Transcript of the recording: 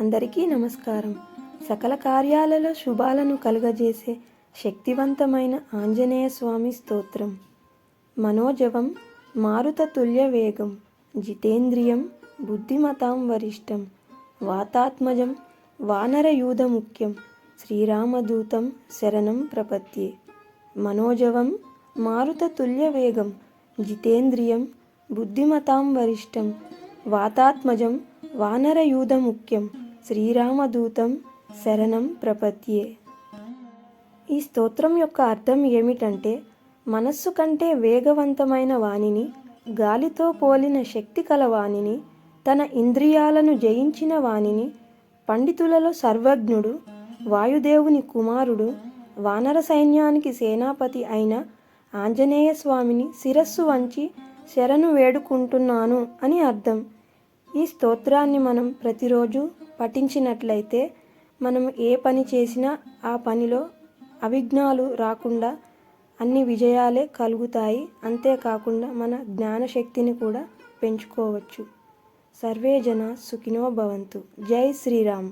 అందరికీ నమస్కారం. సకల కార్యాలలో శుభాలను కలుగజేసే శక్తివంతమైన ఆంజనేయ స్వామి స్తోత్రం. మనోజవం మారుత తుల్య వేగం జితేంద్రియం బుద్ధిమతాం వరిష్టం వాతాత్మజం వానరయూధ ముఖ్యం శ్రీరామదూతం శరణం ప్రపత్యే. మనోజవం మారుత తుల్య వేగం జితేంద్రియం బుద్ధిమతాం వరిష్టం వాతాత్మజం వానరయూధ ముఖ్యం శ్రీరామదూతం శరణం ప్రపత్యే. ఈ స్తోత్రం యొక్క అర్థం ఏమిటంటే మనస్సు కంటే వేగవంతమైన వాణిని గాలితో పోలిన శక్తి కల వాణిని తన ఇంద్రియాలను జయించిన వాణిని పండితులలో సర్వజ్ఞుడు వాయుదేవుని కుమారుడు వానర సైన్యానికి సేనాపతి అయిన ఆంజనేయ స్వామిని శిరస్సు వంచి శరణు వేడుకుంటున్నాను అని అర్థం. ఈ స్తోత్రాన్ని మనం ప్రతిరోజు పఠించినట్లయితే మనం ఏ పని చేసినా ఆ పనిలో అవిఘ్నాలు రాకుండా అన్ని విజయాలే కలుగుతాయి. అంతేకాకుండా మన జ్ఞానశక్తిని కూడా పెంచుకోవచ్చు. సర్వే జన సుఖినో భవంతు. జై శ్రీరామ్.